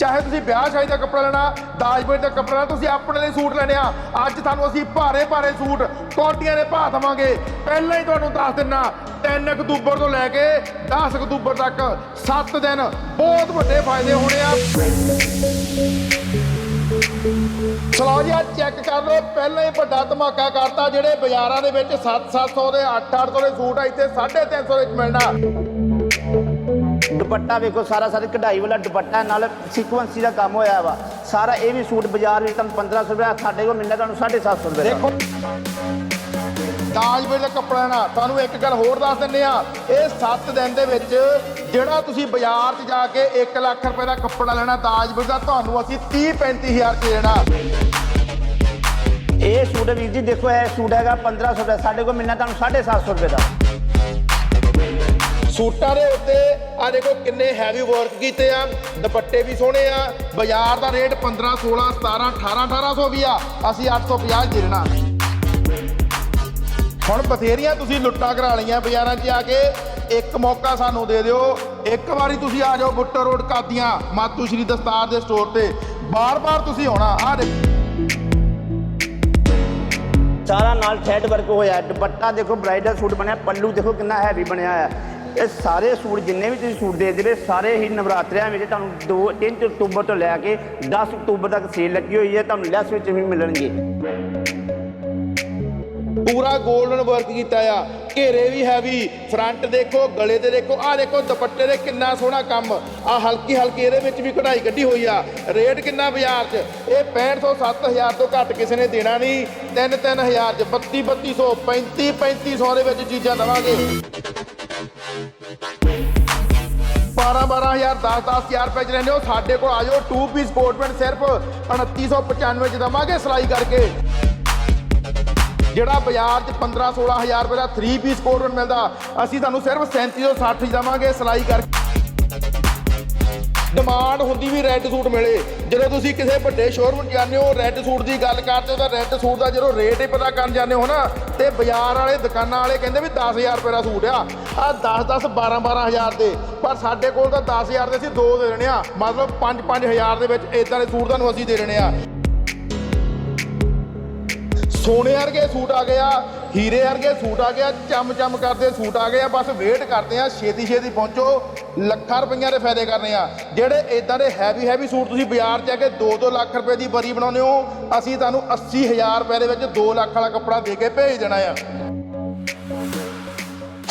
ਚਾਹੇ ਤੁਸੀਂ ਵਿਆਹ ਸ਼ਾਦੀ ਦਾ ਕੱਪੜਾ ਲੈਣਾ ਦਾਜ ਦਾ ਕੱਪੜਾ ਲੈਣਾ, ਤੁਸੀਂ ਆਪਣੇ ਲਈ ਸੂਟ ਲੈਣੇ ਆ। ਅੱਜ ਤੁਹਾਨੂੰ ਅਸੀਂ ਭਾਰੇ ਭਾਰੇ ਸੂਟ ਕੋਟੀਆਂ ਦੇ ਭਾਅ ਦੇਵਾਂਗੇ। ਪਹਿਲਾਂ ਹੀ ਤੁਹਾਨੂੰ ਦੱਸ ਦਿੰਨਾ 3 ਅਕਤੂਬਰ ਤੋਂ ਲੈ ਕੇ 10 ਅਕਤੂਬਰ ਤੱਕ 7 ਦਿਨ ਬਹੁਤ ਵੱਡੇ ਫਾਇਦੇ ਹੋਣੇ ਆ। ਚਲੋ ਜੀ ਆ ਚੈੱਕ ਕਰ ਲਓ। ਪਹਿਲਾਂ ਹੀ ਵੱਡਾ ਧਮਾਕਾ ਕਰਤਾ, ਜਿਹੜੇ ਬਾਜ਼ਾਰਾਂ ਦੇ ਵਿੱਚ 7-700 ਦੇ 8-800 ਦੇ ਸੂਟ ਆ, ਇੱਥੇ 350 ਦੇ ਵਿੱਚ ਮਿਲਣਾ। ਦੁਪੱਟਾ ਵੇਖੋ ਸਾਰਾ ਸਾਰਾ ਕਢਾਈ ਵਾਲਾ ਦੁਪੱਟਾ ਨਾਲ ਸੀਕੁਐਂਸੀ ਦਾ ਕੰਮ ਹੋਇਆ ਵਾ। ਸਾਰਾ ਇਹ ਵੀ ਸੂਟ ਬਾਜ਼ਾਰ ਵਿੱਚ ਤੁਹਾਨੂੰ 1500 ਰੁਪਏ ਸਾਡੇ ਕੋਲ ਮਿਲਣਾ ਤੁਹਾਨੂੰ 750 ਰੁਪਏ ਦਾ। ਦੇਖੋ ਦਾਜ ਵੇਲੇ ਕੱਪੜਾ ਨਾ ਤੁਹਾਨੂੰ ਇੱਕ ਗੱਲ ਹੋਰ ਦੱਸ ਦਿੰਨੇ ਆ ਇਹ 7 ਦਿਨ ਦੇ ਵਿੱਚ ਜਿਹੜਾ ਤੁਸੀਂ ਬਾਜ਼ਾਰ 'ਚ ਜਾ ਕੇ 1 ਲੱਖ ਰੁਪਏ ਦਾ ਕੱਪੜਾ ਲੈਣਾ ਵੇਲੇ ਦਾ ਤੁਹਾਨੂੰ ਅਸੀਂ 30 35000 ਚ ਦੇਣਾ। ਇਹ ਸੂਟ ਵੀਰ ਜੀ ਦੇਖੋ ਇਹ ਸੂਟ ਹੈਗਾ 1500 ਰੁਪਏ ਸਾਡੇ ਕੋਲ ਮਿਲਣਾ ਤੁਹਾਨੂੰ 750 ਰੁਪਏ ਦਾ। ਸੂਟਾਂ ਦੇ ਉੱਤੇ ਆ ਦੇਖੋ ਕਿੰਨੇ ਹੈਵੀ ਵਰਕ ਕੀਤੇ ਆ, ਦੁਪੱਟੇ ਵੀ ਸੋਹਣੇ ਆ, ਬਾਜ਼ਾਰ ਦਾ ਰੇਟ 15 16 17 18 1800 ਵੀ ਆ, ਅਸੀਂ 850 ਦੇਣਾ ਹੁਣ ਬਥੇਰੀਆਂ ਤੁਸੀਂ ਲੁੱਟਾਂ ਕਰਾ ਲਈਆਂ ਬਾਜ਼ਾਰਾਂ 'ਚ ਆ ਕੇ, ਇੱਕ ਮੌਕਾ ਸਾਨੂੰ ਦੇ ਦਿਓ, ਇੱਕ ਵਾਰੀ ਤੁਸੀਂ ਆ ਜਾਓ ਬੁੱਟਰ ਰੋਡ ਕਾਦੀਆਂ, ਮਾਤੂ ਸ਼੍ਰੀ ਦਸਤਾਰ ਦੇ ਸਟੋਰ ਤੇ। ਬਾਰ-ਬਾਰ ਤੁਸੀਂ ਆਉਣਾ ਆ ਦੇਖੋ। ਸਾਰਾ ਨਾਲ ਥ੍ਰੈਡ ਵਰਕ ਹੋਇਆ, ਦੁਪੱਟਾ ਦੇਖੋ ਬ੍ਰਾਈਡਲ ਸੂਟ ਬਣਿਆ, ਪੱਲੂ ਦੇਖੋ ਕਿੰਨਾ ਹੈਵੀ ਬਣਿਆ ਹੈ ਇਹ ਸਾਰੇ ਸੂਟ ਜਿੰਨੇ ਵੀ ਤੁਸੀਂ ਸੂਟ ਦੇ ਜਿਹੜੇ ਸਾਰੇ ਹੀ ਨਵਰਾਤਰਿਆਂ ਵਿੱਚ ਤੁਹਾਨੂੰ 2 3 ਅਕਤੂਬਰ ਤੋਂ ਲੈ ਕੇ 10 ਅਕਤੂਬਰ ਤੱਕ ਸੇਲ ਲੱਗੀ ਹੋਈ ਹੈ, ਤੁਹਾਨੂੰ ਲੈਸ ਵਿੱਚ ਵੀ ਮਿਲਣਗੇ। ਪੂਰਾ 골ਡਨ ਵਰਕ ਕੀਤਾ ਆ। ਘੇਰੇ ਵੀ ਹੈਵੀ ਫਰੰਟ ਦੇਖੋ, ਗਲੇ ਤੇ ਦੇਖੋ, ਆਹ ਦੇਖੋ, ਦੁਪੱਟੇ ਦੇ ਕਿੰਨਾ ਸੋਹਣਾ ਕੰਮ। ਆ ਹਲਕੀ ਹਲਕੀ ਇਹਦੇ ਵਿੱਚ ਵੀ ਕਢਾਈ ਕੱਢੀ ਹੋਈ ਆ। ਰੇਟ ਕਿੰਨਾ ਬਾਜ਼ਾਰ 'ਚ? ਇਹ 6500 7000 ਤੋਂ ਘੱਟ ਕਿਸੇ ਨੇ ਦੇਣਾ ਨਹੀਂ। 3 3000 'ਚ 32 3200 35 3500 ਦੇ ਵਿੱਚ ਚੀਜ਼ਾਂ ਦਵਾਂਗੇ। 12000 10 10000 ਰੁਪਏ ਚ ਲੈਂਦੇ ਹੋ ਸਾਡੇ ਕੋਲ ਆ ਜਾਓ। 2 ਪੀਸ ਕੋਟ ਪੈਂਟ ਸਿਰਫ 2995 ਚ ਦਵਾਂਗੇ ਸਿਲਾਈ ਕਰਕੇ। ਜਿਹੜਾ ਬਾਜ਼ਾਰ 'ਚ 15 16000 ਰੁਪਏ ਦਾ 3 ਪੀਸ ਕੋਟ ਪੈਂਟ ਮਿਲਦਾ, ਅਸੀਂ ਤੁਹਾਨੂੰ ਸਿਰਫ 3760 ਚ ਦਵਾਂਗੇ ਸਿਲਾਈ ਕਰਕੇ। ਡਿਮਾਂਡ ਹੁੰਦੀ ਵੀ ਰੈੱਡ ਸੂਟ ਮਿਲੇ। ਜਦੋਂ ਤੁਸੀਂ ਕਿਸੇ ਵੱਡੇ ਸ਼ੋਰੂਮ 'ਚ ਜਾਂਦੇ ਹੋ ਰੈੱਡ ਸੂਟ ਦੀ ਗੱਲ ਕਰਦੇ ਹੋ ਤਾਂ ਰੈੱਡ ਸੂਟ ਦਾ ਜਦੋਂ ਰੇਟ ਹੀ ਪਤਾ ਕਰਨ ਜਾਂਦੇ ਹੋ ਨਾ, ਤੇ ਬਾਜ਼ਾਰ ਵਾਲੇ, ਦੁਕਾਨਾਂ ਵਾਲੇ ਕਹਿੰਦੇ ਵੀ 10000 ਰੁਪਏ ਦਾ ਸੂਟ ਆ। ਆ 10 10 12 12000 ਦੇ। ਪਰ ਸਾਡੇ ਕੋਲ ਤਾਂ 10000 ਦੇ ਅਸੀਂ ਦੋ ਦੇ ਦੇਣੇ ਆ। ਮਤਲਬ 5 5000 ਦੇ ਵਿੱਚ ਇਦਾਂ ਦੇ ਸੂਟ ਤੁਹਾਨੂੰ ਅਸੀਂ ਦੇ ਦੇਣੇ ਆ। ਸੋਨੇ ਵਰਗੇ ਸੂਟ ਆ ਗਏ ਆ। ਹੀਰੇ ਵਰਗੇ ਸੂਟ ਆ ਗਿਆ ਚਮ ਚਮ ਕਰਦੇ ਸੂਟ ਆ ਗਏ ਆ, ਬਸ ਵੇਟ ਕਰਦੇ ਆ ਛੇਤੀ ਛੇਤੀ ਪਹੁੰਚੋ, ਲੱਖਾਂ ਰੁਪਈਆਂ ਦੇ ਫਾਇਦੇ ਕਰਨੇ ਆ। ਜਿਹੜੇ ਇਦਾਂ ਦੇ ਹੈਵੀ ਹੈਵੀ ਸੂਟ ਤੁਸੀਂ ਬਾਜ਼ਾਰ 'ਚ ਆ ਕੇ 2-2 ਲੱਖ ਰੁਪਏ ਦੀ ਬਰੀ ਬਣਾਉਂਦੇ ਹੋ, ਅਸੀਂ ਤੁਹਾਨੂੰ 80000 ਰੁਪਏ ਦੇ ਵਿੱਚ 2 ਲੱਖ ਵਾਲਾ ਕੱਪੜਾ ਦੇ ਕੇ ਭੇਜ ਦੇਣਾ ਆ।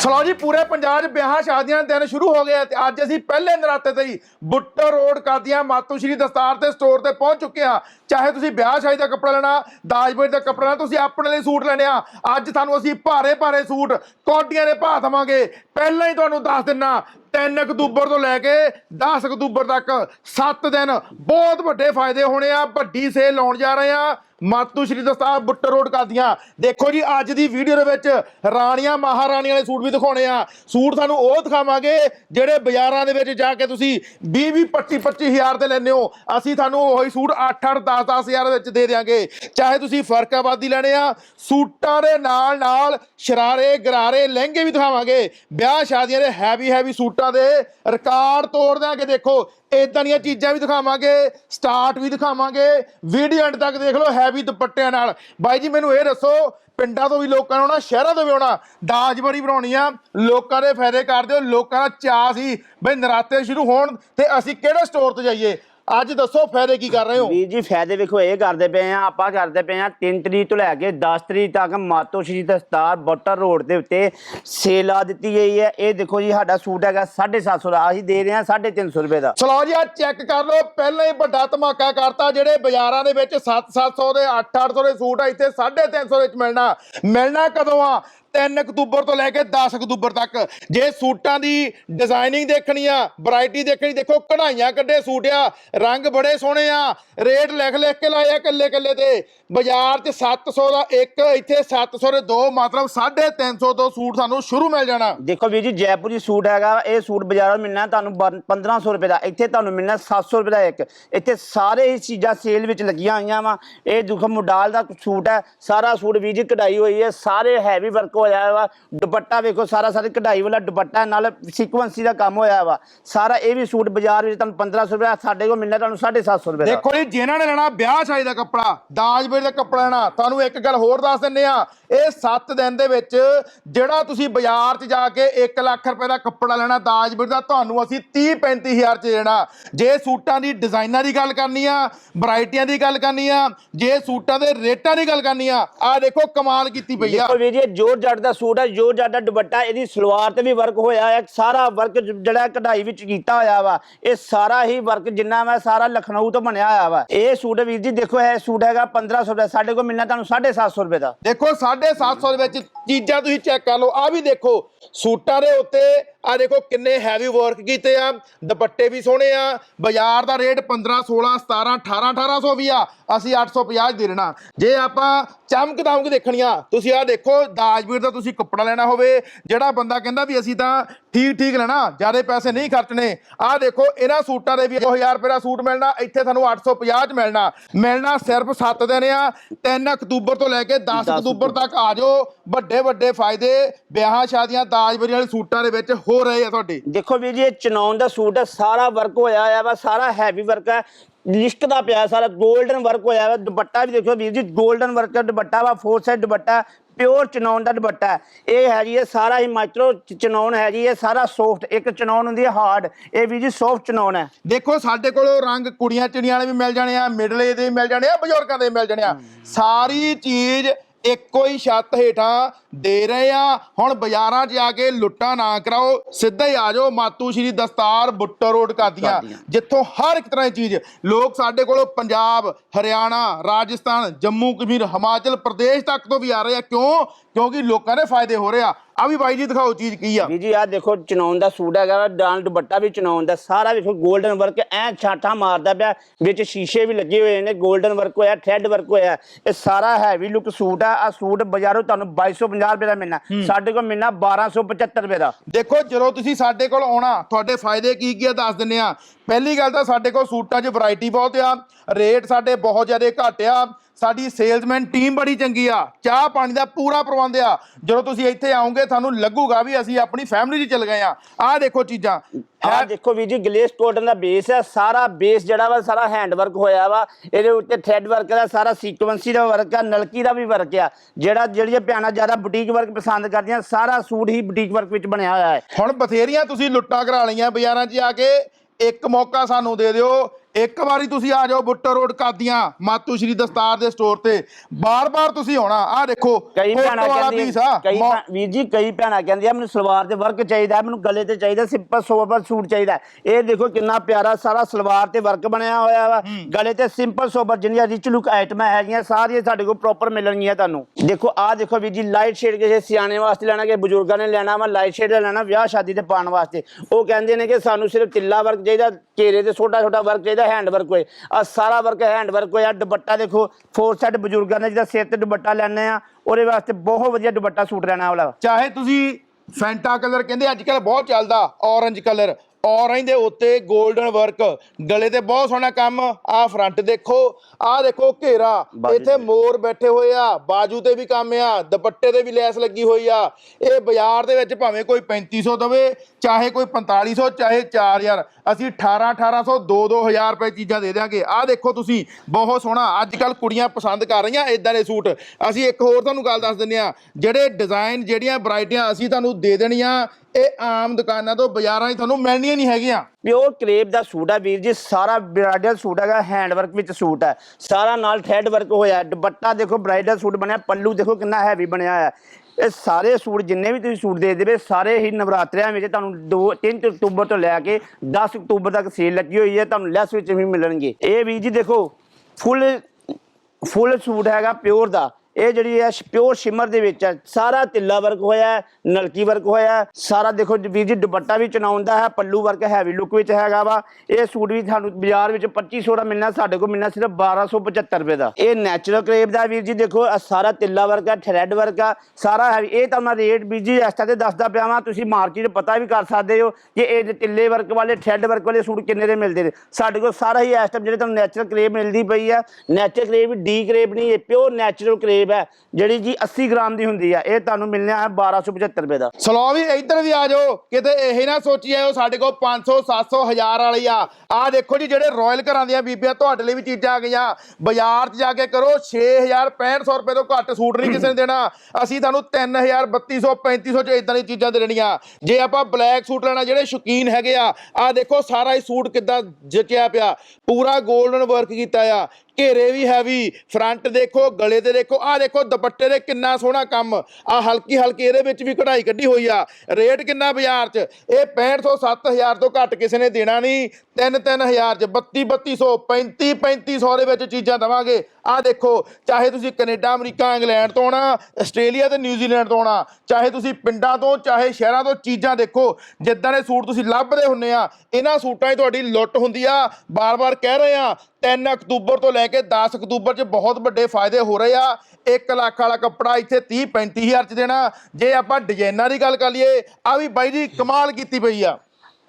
ਚਲੋ ਜੀ, ਪੂਰੇ ਪੰਜਾਬ 'ਚ ਵਿਆਹ, ਸ਼ਾਦੀਆਂ ਦੇ ਦਿਨ ਸ਼ੁਰੂ ਹੋ ਗਏ ਆ ਤੇ ਅੱਜ ਅਸੀਂ ਪਹਿਲੇ ਨਰਾਤੇ ਤੇ ਹੀ ਬੁੱਟਰ ਰੋਡ ਕਾਦੀਆਂ ਮਾਤੂ ਸ਼੍ਰੀ ਦਸਤਾਰ ਤੇ ਸਟੋਰ ਤੇ ਪਹੁੰਚ ਚੁੱਕੇ ਹਾਂ। ਚਾਹੇ ਤੁਸੀਂ ਵਿਆਹ ਸ਼ਾਦੀ ਦਾ ਕੱਪੜਾ ਲੈਣਾ ਦਾਜ ਦਾ ਕੱਪੜਾ ਲੈਣਾ, ਤੁਸੀਂ ਆਪਣੇ ਲਈ ਸੂਟ ਲੈਣੇ ਆ। ਅੱਜ ਤੁਹਾਨੂੰ ਅਸੀਂ ਭਾਰੇ ਭਾਰੇ ਸੂਟ ਕੋਟੀਆਂ ਦੇ ਭਾਅ ਦੇਵਾਂਗੇ। ਪਹਿਲਾਂ ਹੀ ਤੁਹਾਨੂੰ ਦੱਸ ਦਿੰਨਾ 3 ਅਕਤੂਬਰ ਤੋਂ ਲੈ ਕੇ 10 ਅਕਤੂਬਰ ਤੱਕ 7 ਦਿਨ ਬਹੁਤ ਵੱਡੇ ਫਾਇਦੇ ਹੋਣੇ ਆ, ਵੱਡੀ ਸੇਲ ਲਾਉਣ ਜਾ ਰਹੇ ਆ। ਮਾਤੂ ਸ਼੍ਰੀ ਦਸਤਾਰ ਬੁੱਟਰ ਰੋਡ ਕਰਦੀਆਂ। ਦੇਖੋ ਜੀ, ਅੱਜ ਦੀ ਵੀਡੀਓ ਦੇ ਵਿੱਚ ਰਾਣੀਆਂ, ਮਹਾਰਾਣੀਆਂ ਵਾਲੇ ਸੂਟ ਵੀ ਦਿਖਾਉਣੇ ਆ। ਸੂਟ ਤੁਹਾਨੂੰ ਉਹ ਦਿਖਾਵਾਂਗੇ, ਜਿਹੜੇ ਬਾਜ਼ਾਰਾਂ ਦੇ ਵਿੱਚ ਜਾ ਕੇ ਤੁਸੀਂ 20 20 25 25000 ਦੇ ਲੈਂਦੇ ਹੋ। ਅਸੀਂ ਤੁਹਾਨੂੰ ਉਹੀ ਸੂਟ 8 8 10 10000 ਦੇ ਵਿੱਚ ਦੇ ਦਿਆਂਗੇ। ਚਾਹੇ ਤੁਸੀਂ ਫਰਕਾਬਾਦੀ ਲੈਣੇ ਆ, ਸੂਟਾਂ ਦੇ ਨਾਲ ਨਾਲ ਸ਼ਰਾਰੇ, ਗਰਾਰੇ, ਲਹਿੰਗੇ ਵੀ ਦਿਖਾਵਾਂਗੇ। ਵਿਆਹ ਸ਼ਾਦੀਆਂ ਦੇ ਹੈਵੀ ਹੈਵੀ ਸੂਟਾਂ ਦੇ ਰਿਕਾਰਡ ਤੋੜ ਦਿਆਂਗੇ, ਦੇਖੋ। ਇਦਾਂ ਦੀਆਂ ਚੀਜ਼ਾਂ ਵੀ ਦਿਖਾਵਾਂਗੇ ਸਟਾਰਟ ਵੀ ਦਿਖਾਵਾਂਗੇ। ਵੀਡੀਓ ਐਂਡ ਤੱਕ ਦੇਖ ਲਓ ਹੈਵੀ ਦੁਪੱਟਿਆਂ ਨਾਲ। ਬਾਈ ਜੀ, ਮੈਨੂੰ ਇਹ ਦੱਸੋ, ਪਿੰਡਾਂ ਤੋਂ ਵੀ ਲੋਕਾਂ ਨੇ ਆਉਣਾ ਸ਼ਹਿਰਾਂ ਤੋਂ ਵੀ ਆਉਣਾ, ਦਾਜ ਬੜੀ ਬਣਾਉਣੀ ਆ। ਲੋਕਾਂ ਦੇ ਫਾਇਦੇ ਕਰਦੇ ਹੋ, ਲੋਕਾਂ ਦਾ ਚਾਅ ਸੀ, ਬਈ ਨਰਾਤੇ ਸ਼ੁਰੂ ਹੋਣ ਤੇ ਅਸੀਂ ਕਿਹੜੇ ਸਟੋਰ ਤੇ ਜਾਈਏ? ਅੱਜ ਦੱਸੋ ਫਾਇਦੇ ਕੀ ਕਰ ਰਹੇ ਹੋ? ਵੀਰ ਜੀ ਫਾਇਦੇ ਵੇਖੋ ਇਹ ਕਰਦੇ ਪਏ ਆ ਆਪਾਂ ਕਰਦੇ ਪਏ ਆ 3 ਤਰੀਕ ਤੋਂ ਲੈ ਕੇ 10 ਤਰੀਕ ਤੱਕ ਮਾਤੋ ਸ਼੍ਰੀ ਦਸਤਾਰ ਬਟਰ ਰੋਡ ਦੇ ਉੱਤੇ ਸੇਲ ਆ ਦਿੱਤੀ ਗਈ ਹੈ। ਇਹ ਦੇਖੋ ਜੀ ਸਾਡਾ ਸੂਟ ਹੈਗਾ 750 ਦਾ ਅਸੀਂ ਦੇ ਰਹੇ ਹਾਂ 350 ਰੁਪਏ ਦਾ। ਚਲੋ ਜੀ ਆ ਚੈੱਕ ਕਰ ਲਓ। ਪਹਿਲਾਂ ਹੀ ਵੱਡਾ ਧਮਾਕਾ ਕਰਤਾ ਜਿਹੜੇ ਬਾਜ਼ਾਰਾਂ ਦੇ ਵਿੱਚ 7-700 ਦੇ 8-800 ਦੇ ਸੂਟ ਆ ਇੱਥੇ 350 ਵਿੱਚ ਮਿਲਣਾ। ਮਿਲਣਾ ਕਦੋਂ ਆ? 3 ਅਕਤੂਬਰ ਤੋਂ ਲੈ ਕੇ 10 ਅਕਤੂਬਰ ਤੱਕ। ਜੇ ਸੂਟਾਂ ਦੀ ਡਿਜ਼ਾਈਨਿੰਗ ਦੇਖਣੀ ਆ ਵੈਰਾਈਟੀ ਦੇਖਣੀ, ਦੇਖੋ ਕਢਾਈਆਂ ਕੱਢੇ ਸੂਟ ਆ, ਰੰਗ ਬੜੇ ਸੋਹਣੇ ਆ, ਰੇਟ ਲਿਖ ਲਿਖ ਕੇ ਲਾਇਆ ਕੱਲੇ ਕੱਲੇ ਤੇ। ਬਾਜ਼ਾਰ 'ਚ 700 ਦਾ ਇੱਕ, ਇੱਥੇ 700 ਦੇ ਦੋ, ਮਤਲਬ 350 ਤੋਂ ਸੂਟ ਸਾਨੂੰ ਸ਼ੁਰੂ ਮਿਲ ਜਾਣਾ। ਦੇਖੋ ਵੀਰ ਜੀ, ਜੈਪੁਰੀ ਸੂਟ ਹੈਗਾ, ਇਹ ਸੂਟ ਬਾਜ਼ਾਰੋਂ ਮਿਲਣਾ ਤੁਹਾਨੂੰ ਬੰ- 1500 ਰੁਪਏ ਦਾ, ਇੱਥੇ ਤੁਹਾਨੂੰ ਮਿਲਣਾ 700 ਰੁਪਏ ਦਾ ਇੱਕ। ਇੱਥੇ ਸਾਰੇ ਹੀ ਚੀਜ਼ਾਂ ਸੇਲ ਵਿੱਚ ਲੱਗੀਆਂ ਹੋਈਆਂ ਵਾ, ਇਹ ਦੇਖੋ ਮੁਡਾਲ ਦਾ ਸੂਟ ਹੈ, ਸਾਰਾ ਸੂਟ ਵੀਰ ਜੀ ਕਢਾਈ ਹੋਈ ਹੈ, ਸਾਰੇ ਹੈਵੀ ਵਰਕ ਹੋਇਆ ਵਾ ਦੁਪੱਟਾ ਵੇਖੋ ਸਾਰਾ ਸਾਰਾ ਕਢਾਈ ਵਾਲਾ ਦੁਪੱਟਾ ਨਾਲ ਸੀਕੁਐਂਸੀ ਦਾ ਕੰਮ ਹੋਇਆ ਵਾ। ਸਾਰਾ ਇਹ ਵੀ ਸੂਟ ਬਾਜ਼ਾਰ ਵਿੱਚ ਤੁਹਾਨੂੰ 1500 ਰੁਪਏ ਸਾਡੇ ਕੋਲ ਮਿਲਣਾ ਤੁਹਾਨੂੰ 750 ਰੁਪਏ ਦਾ। ਦੇਖੋ ਜੀ ਜਿਨ੍ਹਾਂ ਨੇ ਲੈਣਾ ਵਿਆਹ ਸ਼ਾਦੀ ਦਾ ਕੱਪੜਾ ਦਾਜ ਬੇੜ ਦਾ ਕੱਪੜਾ ਲੈਣਾ ਤੁਹਾਨੂੰ ਇੱਕ ਗੱਲ ਹੋਰ ਦੱਸ ਦਿੰਨੇ ਆ ਇਹ 7 ਦਿਨ ਦੇ ਵਿੱਚ ਜਿਹੜਾ ਤੁਸੀਂ ਬਾਜ਼ਾਰ 'ਚ ਜਾ ਕੇ 1 ਲੱਖ ਰੁਪਏ ਦਾ ਕੱਪੜਾ ਲੈਣਾ ਦਾਜ ਬੇੜ ਦਾ ਤੁਹਾਨੂੰ ਅਸੀਂ 30 35000 'ਚ ਦੇਣਾ। ਜੇ ਸੂਟਾਂ ਦੀ ਡਿਜ਼ਾਈਨਾਂ ਦੀ ਗੱਲ ਕਰਨੀ ਆ ਵੈਰਾਈਟੀਆਂ ਦੀ ਗੱਲ ਕਰਨੀ ਆ ਜੇ ਸੂਟਾਂ ਦੇ ਰੇਟਾਂ ਦੀ ਗੱਲ ਕਰਨੀ ਆ ਆ ਦੇਖੋ ਕਮਾਲ ਕੀਤੀ ਪਈ ਆ। ਦੇਖੋ ਵੀਰ ਜੀ ਇਹ ਜੋਰ ਦਾ ਸੂਟ ਹੈ ਜੋਰ ਜੱਟ ਦਾ ਦੁਪੱਟਾ, ਇਹਦੀ ਸਲਵਾਰ ਤੇ ਵੀ ਵਰਕ ਹੋਇਆ ਹੈ ਸਾਰਾ ਵਰਕ ਜਿਹੜਾ ਕਢਾਈ ਵਿੱਚ ਕੀਤਾ ਹੋਇਆ ਵਾ, ਇਹ ਸਾਰਾ ਹੀ ਵਰਕ ਜਿੰਨਾ ਵਾ ਸਾਰਾ ਲਖਨਊ ਤੋਂ ਬਣਿਆ ਹੋਇਆ ਵਾ। ਇਹ ਸੂਟ ਵੀਰ ਜੀ ਦੇਖੋ, ਇਹ ਸੂਟ ਹੈਗਾ 1500 ਦਾ ਸਾਡੇ ਕੋਲ ਮਿਲਣਾ ਤੁਹਾਨੂੰ 750 ਰੁਪਏ ਦਾ। ਦੇਖੋ 750 ਦੇ ਵਿੱਚ ਚੀਜ਼ਾਂ ਤੁਸੀਂ ਚੈੱਕ ਕਰ ਲਓ ਆ ਵੀ ਦੇਖੋ, ਸੂਟਾਂ ਦੇ ਉੱਤੇ ਆ ਦੇਖੋ ਕਿੰਨੇ ਹੈਵੀ ਵਰਕ ਕੀਤੇ ਆ ਦੁਪੱਟੇ ਵੀ ਸੋਹਣੇ ਆ ਬਾਜ਼ਾਰ ਦਾ ਰੇਟ 15 16 17 18 1800 ਵੀ ਆ ਅਸੀਂ 850 ਦੇ ਦੇਣਾ। ਜੇ ਆਪਾਂ ਚਮਕ ਦਮਕ ਦੇਖਣੀਆਂ ਤੁਸੀਂ ਆ ਦੇਖੋ ਦਾਜਵੀਰ ਦਾ ਤੁਸੀਂ ਕੱਪੜਾ ਲੈਣਾ ਹੋਵੇ ਜਿਹੜਾ ਬੰਦਾ ਕਹਿੰਦਾ ਵੀ ਅਸੀਂ ਤਾਂ ਠੀਕ ਠੀਕ ਲੈਣਾ ਜ਼ਿਆਦਾ ਪੈਸੇ ਨਹੀਂ ਖਰਚਣੇ। ਆ ਦੇਖੋ ਇਹਨਾਂ ਸੂਟਾਂ ਦੇ ਵੀ 2000 ਰੁਪਏ ਦਾ ਸੂਟ ਮਿਲਣਾ ਇੱਥੇ ਤੁਹਾਨੂੰ 850 ਚ ਮਿਲਣਾ। ਮਿਲਣਾ ਸਿਰਫ 7 ਦਿਨ ਆ 3 ਅਕਤੂਬਰ ਤੋਂ ਲੈ ਕੇ 10 ਅਕਤੂਬਰ ਤੱਕ ਆ ਜਾਓ। ਵੱਡੇ ਵੱਡੇ ਫਾਇਦੇ ਵਿਆਹਾਂ ਸ਼ਾਦੀਆਂ ਦਾਜਵੀਰ ਵਾਲੇ ਸੂਟਾਂ ਦੇ ਵਿੱਚ ਹੋ ਰਹੇ ਆ ਤੁਹਾਡੇ? ਦੇਖੋ ਵੀਰ ਜੀ ਇਹ ਚਨੌਨ ਦਾ ਸੂਟ ਹੈ ਸਾਰਾ ਵਰਕ ਹੋਇਆ ਹੋਇਆ ਵਾ ਸਾਰਾ ਹੈਵੀ ਵਰਕ ਹੈ। ਲਿਸ਼ਕ ਦਾ ਪਿਆ ਸਾਰਾ 골ਡਨ ਵਰਕ ਹੋਇਆ ਵਾ ਦੁਪੱਟਾ ਵੀ ਦੇਖੋ ਵੀਰ ਜੀ 골ਡਨ ਵਰਕ ਦਾ ਦੁਪੱਟਾ ਵਾ ਫੋਰ ਸਾਈਡ ਦੁਪੱਟਾ ਪਿਓਰ ਚਨੌਨ ਦਾ ਦੁਪੱਟਾ। ਇਹ ਹੈ ਜੀ ਇਹ ਸਾਰਾ ਹੀ ਮਾਈਕਰੋ ਚਨੌਨ ਹੈ ਜੀ ਇਹ ਸਾਰਾ ਸੌਫਟ ਇੱਕ ਚਨੌਨ ਹੁੰਦੀ ਹੈ ਹਾਰਡ ਇਹ ਵੀ ਜੀ ਸੌਫਟ ਚਨੌਨ ਹੈ। ਦੇਖੋ ਸਾਡੇ ਕੋਲ ਰੰਗ ਕੁੜੀਆਂ ਚਿੜੀਆਂ ਵਾਲੇ ਵੀ ਮਿਲ ਜਾਣੇ ਆ ਮਿਡਲ ਏਜ ਦੇ ਵੀ ਮਿਲ ਜਾਣੇ ਆ ਬਜ਼ੁਰਗਾਂ ਦੇ ਵੀ ਮਿਲ ਜਾਣੇ ਆ। ਸਾਰੀ ਚੀਜ਼ ਇੱਕੋ ਹੀ ਛੱਤ ਹੇਠਾਂ ਦੇ ਰਹੇ ਆ। ਹੁਣ ਬਾਜ਼ਾਰਾਂ 'ਚ ਆ ਕੇ ਲੁੱਟਾਂ ਨਾ ਕਰਾਓ। ਸਿੱਧਾ ਹੀ ਆ ਜਾਓ। ਮਾਤੂ ਸ਼੍ਰੀ ਦਸਤਾਰ ਬੁੱਟਰ ਰੋਡ ਕਾਦੀਆਂ ਕਾਦੀਆਂ। ਜਿੱਥੋਂ ਹਰ ਇੱਕ ਤਰ੍ਹਾਂ ਦੀ ਚੀਜ਼। ਲੋਕ ਸਾਡੇ ਕੋਲੋਂ ਪੰਜਾਬ ਹਰਿਆਣਾ ਰਾਜਸਥਾਨ ਜੰਮੂ ਕਸ਼ਮੀਰ ਹਿਮਾਚਲ ਪ੍ਰਦੇਸ਼ ਤੱਕ ਤੋਂ ਵੀ ਆ ਰਹੇ ਆ। ਕਿਉਂ? ਕਿਉਂਕਿ ਲੋਕਾਂ ਦੇ ਫਾਇਦੇ ਹੋ ਰਹੇ ਆ। ਆ ਵੀ ਬਾਈ ਜੀ ਦਿਖਾਓ ਚੀਜ਼ ਕੀ ਆ। ਵੀ ਜੀ ਆ ਦੇਖੋ ਚਨੌਨ ਦਾ ਸੂਟ ਹੈਗਾ ਡਾਲ ਦੁਪੱਟਾ ਵੀ ਚਨੌਨ ਦਾ ਸਾਰਾ ਵੇਖੋ 골ਡਨ ਵਰਕ ਐ ਛਾਂਟਾ ਮਾਰਦਾ ਪਿਆ ਵਿੱਚ ਸ਼ੀਸ਼ੇ ਵੀ ਲੱਗੇ ਹੋਏ ਨੇ 골ਡਨ ਵਰਕ ਹੋਇਆ ਥ੍ਰੈਡ ਵਰਕ ਹੋਇਆ ਇਹ ਸਾਰਾ ਹੈਵੀ ਲੁੱਕ ਸੂਟ ਆ ਆ ਸੂਟ ਬਾਜ਼ਾਰੋਂ ਤੁਹਾਨੂੰ 2250 ਰੁਪਏ ਦਾ ਮਿਲਣਾ ਸਾਡੇ ਕੋਲ ਮਿਲਣਾ 1275 ਰੁਪਏ ਦਾ। ਦੇਖੋ ਜਦੋਂ ਤੁਸੀਂ ਸਾਡੇ ਕੋਲ ਆਉਣਾ ਤੁਹਾਡੇ ਫਾਇਦੇ ਕੀ ਕੀ ਆ ਦੱਸ ਦਿੰਨੇ ਆ ਪਹਿਲੀ ਗੱਲ ਤਾਂ ਸਾਡੇ ਕੋਲ ਸੂਟਾਂ 'ਚ ਵੈਰਾਈਟੀ ਬਹੁਤ ਆ ਰੇਟ ਸਾਡੇ ਬਹੁਤ ਜ਼ਿਆਦਾ ਘੱਟ ਆ ਸਾਡੀ ਸੇਲਜ਼ਮੈਨ ਟੀਮ ਬੜੀ ਚੰਗੀ ਆ। ਚਾਹ ਪਾਣੀ ਦਾ ਪੂਰਾ ਪ੍ਰਬੰਧ ਆ। ਜਦੋਂ ਤੁਸੀਂ ਇੱਥੇ ਆਓਗੇ ਤੁਹਾਨੂੰ ਲੱਗੂਗਾ ਵੀ ਅਸੀਂ ਆਪਣੀ ਫੈਮਿਲੀ 'ਚ ਚੱਲ ਗਏ ਆ। ਆਹ ਦੇਖੋ ਚੀਜ਼ਾਂ। ਆ ਦੇਖੋ ਵੀਰ ਜੀ ਗਲੇਸ ਕਾਟਨ ਦਾ ਬੇਸ ਹੈ ਸਾਰਾ ਬੇਸ ਜਿਹੜਾ ਵਾ ਸਾਰਾ ਹੈਂਡ ਵਰਕ ਹੋਇਆ ਵਾ। ਇਹਦੇ ਉੱਤੇ ਥ੍ਰੈਡ ਵਰਕ ਦਾ ਸਾਰਾ ਸੀਕੁਐਂਸੀ ਦਾ ਵਰਕ ਆ ਨਲਕੀ ਦਾ ਵੀ ਵਰਕ ਆ। ਜਿਹੜਾ ਜਿਹੜੀਆਂ ਭੈਣਾਂ ਜ਼ਿਆਦਾ ਬੁਟੀਕ ਵਰਕ ਪਸੰਦ ਕਰਦੀਆਂ ਸਾਰਾ ਸੂਟ ਹੀ ਬੁਟੀਕ ਵਰਕ ਵਿੱਚ ਬਣਿਆ ਹੋਇਆ ਹੈ। ਹੁਣ ਬਥੇਰੀਆਂ ਤੁਸੀਂ ਲੁੱਟਾਂ ਕਰਾ ਲਈਆਂ ਬਾਜ਼ਾਰਾਂ 'ਚ ਆ ਕੇ। ਇੱਕ ਮੌਕਾ ਸਾਨੂੰ ਦੇ ਦਿਓ। ਇੱਕ ਵਾਰੀ ਤੁਸੀਂ ਆ ਜਾਓ ਬੁੱਟਰ ਰੋਡ ਕਾਦੀਆਂ ਮਾਤੂ ਸ਼੍ਰੀ ਦਸਤਾਰ ਦੇ ਸਟੋਰ ਤੇ। ਬਾਰ-ਬਾਰ ਤੁਸੀਂ ਆਉਣਾ। ਆਹ ਦੇਖੋ ਕਈ ਭੈਣਾਂ ਕਹਿੰਦੀਆਂ ਆ। ਕਈ ਵੀਰ ਜੀ ਕਈ ਭੈਣਾਂ ਕਹਿੰਦੀਆਂ ਮੈਨੂੰ ਸਲਵਾਰ ਤੇ ਵਰਕ ਚਾਹੀਦਾ ਮੈਨੂੰ ਗਲੇ ਤੇ ਚਾਹੀਦਾ ਸਿੰਪਲ ਸੋਬਰ ਸੂਟ ਚਾਹੀਦਾ ਇਹ ਦੇਖੋ ਕਿੰਨਾ ਪਿਆਰਾ ਸਾਰਾ ਸਲਵਾਰ ਤੇ ਵਰਕ ਬਣਿਆ ਹੋਇਆ ਵਾ। ਗਲੇ ਤੇ ਸਿੰਪਲ ਸੋਬਰ ਜਿੰਨੀਆਂ ਰਿਚ ਲੁੱਕ ਆਈਟਮਾਂ ਹੈਗੀਆਂ ਸਾਰੀਆਂ ਸਾਡੇ ਕੋਲ ਪ੍ਰੋਪਰ ਮਿਲਣਗੀਆਂ ਤੁਹਾਨੂੰ। ਦੇਖੋ ਆਹ ਦੇਖੋ ਵੀਰ ਜੀ ਲਾਈਟ ਸ਼ੇਡ ਕਿਸੇ ਸਿਆਣੇ ਵਾਸਤੇ ਲੈਣਾ ਕਿ ਬਜ਼ੁਰਗਾਂ ਨੇ ਲੈਣਾ ਵਾ ਲਾਈਟ ਸ਼ੇਡ ਦਾ ਲੈਣਾ ਵਿਆਹ ਸ਼ਾਦੀ ਤੇ ਪਾਉਣ ਵਾਸਤੇ। ਉਹ ਕਹਿੰਦੇ ਨੇ ਕਿ ਸਾਨੂੰ ਸਿਰਫ ਤਿੱਲਾ ਵਰਕ ਚਾਹੀਦਾ ਚਿਹਰੇ ਤੇ ਛੋਟਾ ਛੋਟਾ ਵਰਕ ਚਾਹੀਦਾ ਹੈਂਡ ਵਰਕ ਹੋਏ। ਆ ਸਾਰਾ ਵਰਕ ਹੈਂਡ ਵਰਕ ਹੋਇਆ ਦੁਪੱਟਾ ਦੇਖੋ ਫੋਰ ਸੈਟ ਬਜ਼ੁਰਗਾਂ ਨੇ ਜਿਹਦਾ ਸਿਰ ਤੇ ਦੁਪੱਟਾ ਲੈਣੇ ਆ, ਉਹਦੇ ਵਾਸਤੇ ਬਹੁਤ ਵਧੀਆ ਦੁਪੱਟਾ ਸੂਟ ਲੈਣਾ ਵਾਲਾ। ਚਾਹੇ ਤੁਸੀਂ ਫੈਂਟਾ ਕਲਰ ਕਹਿੰਦੇ, ਅੱਜ ਕੱਲ ਬਹੁਤ ਚੱਲਦਾ ਔਰੰਜ ਕਲਰ ਔਰੰਜ ਦੇ ਉੱਤੇ 골ਡਨ ਵਰਕ ਗਲੇ ਤੇ ਬਹੁਤ ਸੋਹਣਾ ਕੰਮ। ਆ ਫਰੰਟ ਦੇਖੋ ਆ ਦੇਖੋ ਘੇਰਾ। ਇੱਥੇ ਮੋਰ ਬੈਠੇ ਹੋਏ ਆ। ਬਾਜੂ ਤੇ ਵੀ ਕੰਮ ਆ। ਦੁਪੱਟੇ ਤੇ ਵੀ ਲੈਸ ਲੱਗੀ ਹੋਈ ਆ। ਇਹ ਬਾਜ਼ਾਰ ਦੇ ਵਿੱਚ ਭਾਵੇਂ ਕੋਈ 3500 ਦਵੇ ਚਾਹੇ ਕੋਈ 4500 ਚਾਹੇ 4000 ਅਸੀਂ 18 1800 2 2000 ਰੁਪਏ ਚੀਜ਼ਾਂ ਦੇ ਦਿਆਂਗੇ। ਆ ਦੇਖੋ ਤੁਸੀਂ ਬਹੁਤ ਸੋਹਣਾ। ਅੱਜ ਕੱਲ ਕੁੜੀਆਂ ਪਸੰਦ ਕਰ ਰਹੀਆਂ ਇਦਾਂ ਦੇ ਸੂਟ। ਅਸੀਂ ਇੱਕ ਹੋਰ ਤੁਹਾਨੂੰ ਗੱਲ ਦੱਸ ਦਿੰਦੇ ਆ ਜਿਹੜੇ ਡਿਜ਼ਾਈਨ ਜਿਹੜੀਆਂ ਵੈਰਾਈਟੀਆਂ ਅਸੀਂ ਤੁਹਾਨੂੰ ਦੇ ਦੇਣੀਆਂ ਇਹ ਆਮ ਦੁਕਾਨਾਂ ਤੋਂ ਬਾਜ਼ਾਰਾਂ 'ਚ ਤੁਹਾਨੂੰ ਮਿਲਣੀਆਂ ਨਹੀਂ ਹੈਗੀਆਂ। ਪਿਓਰ ਕਰੇਪ ਦਾ ਸੂਟ ਹੈ ਵੀਰ ਜੀ, ਸਾਰਾ ਬ੍ਰਾਈਡਲ ਸੂਟ ਹੈਗਾ ਹੈਂਡ ਵਰਕ ਵਿੱਚ ਸੂਟ ਹੈ। ਸਾਰਾ ਨਾਲ ਥ੍ਰੈਡ ਵਰਕ ਹੋਇਆ, ਦੁਪੱਟਾ ਦੇਖੋ, ਬ੍ਰਾਈਡਲ ਸੂਟ ਬਣਿਆ, ਪੱਲੂ ਦੇਖੋ ਕਿੰਨਾ ਹੈਵੀ ਬਣਿਆ ਹੈ ਇਹ ਸਾਰੇ ਸੂਟ ਜਿੰਨੇ ਵੀ ਤੁਸੀਂ ਸੂਟ ਦੇ ਦੇਵੇ ਸਾਰੇ ਹੀ ਨਵਰਾਤਰਿਆਂ ਵਿੱਚ ਤੁਹਾਨੂੰ 2 3 ਅਕਤੂਬਰ ਤੋਂ ਲੈ ਕੇ 10 ਅਕਤੂਬਰ ਤੱਕ ਸੇਲ ਲੱਗੀ ਹੋਈ ਹੈ, ਤੁਹਾਨੂੰ ਲੈਸ ਵਿੱਚ ਵੀ ਮਿਲਣਗੇ। ਇਹ ਵੀਰ ਜੀ ਦੇਖੋ, ਫੁੱਲ ਫੁੱਲ ਸੂਟ ਹੈਗਾ ਪਿਓਰ ਦਾ। ਇਹ ਜਿਹੜੀ ਹੈ ਪਿਓਰ ਸ਼ਿਮਰ ਦੇ ਵਿੱਚ ਹੈ। ਸਾਰਾ ਤਿੱਲਾ ਵਰਕ ਹੋਇਆ ਨਲਕੀ ਵਰਕ ਹੋਇਆ ਸਾਰਾ ਦੇਖੋ ਵੀਰ ਜੀ, ਦੁਪੱਟਾ ਵੀ ਚਨਾਉਂਦਾ ਹੈ, ਪੱਲੂ ਵਰਕ ਹੈਵੀ ਲੁੱਕ ਵਿੱਚ ਹੈਗਾ ਵਾ। ਇਹ ਸੂਟ ਵੀ ਤੁਹਾਨੂੰ ਬਾਜ਼ਾਰ ਵਿੱਚ 2500 ਦਾ ਮਿਲਣਾ, ਸਾਡੇ ਕੋਲ ਮਿਲਣਾ ਸਿਰਫ 1275 ਰੁਪਏ ਦਾ। ਇਹ ਨੈਚੁਰਲ ਕਰੇਪ ਦਾ ਵੀਰ ਜੀ, ਦੇਖੋ ਸਾਰਾ ਤਿੱਲਾ ਵਰਕ ਹੈ ਥ੍ਰੈਡ ਵਰਕ ਆ ਸਾਰਾ ਹੈਵੀ ਇਹ ਤਾਂ ਮੈਂ ਰੇਟ ਵੀਰ ਜੀ ਇਸ ਤਰ੍ਹਾਂ ਦੇ ਦੱਸਦਾ ਪਿਆ ਵਾਂ, ਤੁਸੀਂ ਮਾਰਕੀਟ ਪਤਾ ਵੀ ਕਰ ਸਕਦੇ ਹੋ ਕਿ ਇਹ ਤਿੱਲੇ ਵਰਕ ਵਾਲੇ ਥ੍ਰੈਡ ਵਰਕ ਵਾਲੇ ਸੂਟ ਕਿੰਨੇ ਦੇ ਮਿਲਦੇ ਨੇ। ਸਾਡੇ ਕੋਲ ਸਾਰਾ ਹੀ ਇਸ ਟਾਈਮ ਜਿਹੜੇ ਤੁਹਾਨੂੰ ਨੈਚੁਰਲ ਕਰੇਪ ਮਿਲਦੀ ਪਈ ਆ ਨੈਚੁਰਲ ਕਰੇਪ ਡੀ ਕਰੇਪ ਨਹੀਂ, ਇਹ ਪਿਓਰ ਨੈਚੁਰਲ ਕਰੇਪ ਕਰੇਬ ਹੈ, ਜਿਹੜੀ ਜੀ 80 ਗ੍ਰਾਮ ਦੀ ਹੁੰਦੀ ਆ ਇਹ ਤੁਹਾਨੂੰ ਮਿਲਣਾ ਹੈ 1275 ਰੁਪਏ ਦਾ। ਸਲੋ ਵੀ ਇੱਧਰ ਵੀ ਆ ਜਾਓ, ਕਿਤੇ ਇਹ ਨਾ ਸੋਚੀ ਆਇਓ ਸਾਡੇ ਕੋਲ 500 700 1000 ਵਾਲੀ ਆ। ਆ ਦੇਖੋ ਜੀ, ਜਿਹੜੇ ਰਾਇਲ ਘਰਾਂ ਦੀਆਂ ਬੀਬੀਆਂ ਤੁਹਾਡੇ ਲਈ ਵੀ ਚੀਜ਼ਾਂ ਆ ਗਈਆਂ। ਬਾਜ਼ਾਰ 'ਚ ਜਾ ਕੇ ਕਰੋ 6000 6500 ਰੁਪਏ ਤੋਂ ਘੱਟ ਸੂਟ ਨਹੀਂ ਕਿਸੇ ਨੇ ਦੇਣਾ। ਅਸੀਂ ਤੁਹਾਨੂੰ 3000 3200 3500 ਚ ਇਦਾਂ ਦੀ ਚੀਜ਼ਾਂ ਦੇ ਦੇਣੀਆਂ। ਜੇ ਆਪਾਂ ਬਲੈਕ ਸੂਟ ਲੈਣਾ, ਜਿਹੜੇ ਸ਼ੌਕੀਨ ਹੈਗੇ ਆ ਆ ਦੇਖੋ, ਸਾਰਾ ਹੀ ਸੂਟ ਕਿੱਦਾਂ ਜਚਿਆ ਪਿਆ। ਪੂਰਾ 골ਡਨ ਵਰਕ ਕੀਤਾ ਆ। ਘੇਰੇ ਵੀ ਹੈਵੀ ਫਰੰਟ ਦੇਖੋ, ਗਲੇ ਤੇ ਦੇਖੋ, ਆਹ ਦੇਖੋ, ਦੁਪੱਟੇ ਦੇ ਕਿੰਨਾ ਸੋਹਣਾ ਕੰਮ ਆ ਹਲਕੀ ਹਲਕੀ ਇਹਦੇ ਵਿੱਚ ਵੀ ਕਢਾਈ ਕੱਢੀ ਹੋਈ ਆ। ਰੇਟ ਕਿੰਨਾ ਬਾਜ਼ਾਰ 'ਚ? ਇਹ 6500 7000 ਤੋਂ ਘੱਟ ਕਿਸੇ ਨੇ ਦੇਣਾ ਨਹੀਂ। 3 3000 'ਚ 32 3200 35 3500 ਦੇ ਵਿੱਚ ਚੀਜ਼ਾਂ ਦਵਾਂਗੇ। ਆਹ ਦੇਖੋ, ਚਾਹੇ ਤੁਸੀਂ ਕੈਨੇਡਾ, ਅਮਰੀਕਾ, ਇੰਗਲੈਂਡ ਤੋਂ ਆਉਣਾ, ਆਸਟ੍ਰੇਲੀਆ ਤੇ ਨਿਊਜ਼ੀਲੈਂਡ ਤੋਂ ਆਉਣਾ, ਚਾਹੇ ਤੁਸੀਂ ਪਿੰਡਾਂ ਤੋਂ, ਚਾਹੇ ਸ਼ਹਿਰਾਂ ਤੋਂ ਚੀਜ਼ਾਂ ਦੇਖੋ, ਜਿੱਦਾਂ ਦੇ ਸੂਟ ਤੁਸੀਂ ਲੱਭਦੇ ਹੁੰਨੇ ਆ, ਇਹਨਾਂ ਸੂਟਾਂ 'ਚ ਤੁਹਾਡੀ ਲੁੱਟ ਹੁੰਦੀ ਆ। ਬਾਰ-ਬਾਰ ਕਹਿ ਰਹੇ ਆ 3 ਅਕਤੂਬਰ ਤੋਂ ਲੈ ਕੇ 10 ਅਕਤੂਬਰ 'ਚ ਬਹੁਤ ਵੱਡੇ ਫਾਇਦੇ ਹੋ ਰਹੇ ਆ। 1 ਲੱਖ ਵਾਲਾ ਕੱਪੜਾ ਇੱਥੇ 30 35000 'ਚ ਦੇਣਾ। ਜੇ ਆਪਾਂ ਡਿਜ਼ਾਈਨਾਂ ਦੀ ਗੱਲ ਕਰ ਲਈਏ ਆ ਵੀ ਬਾਈ ਜੀ ਕਮਾਲ ਕੀਤੀ ਪਈ ਆ।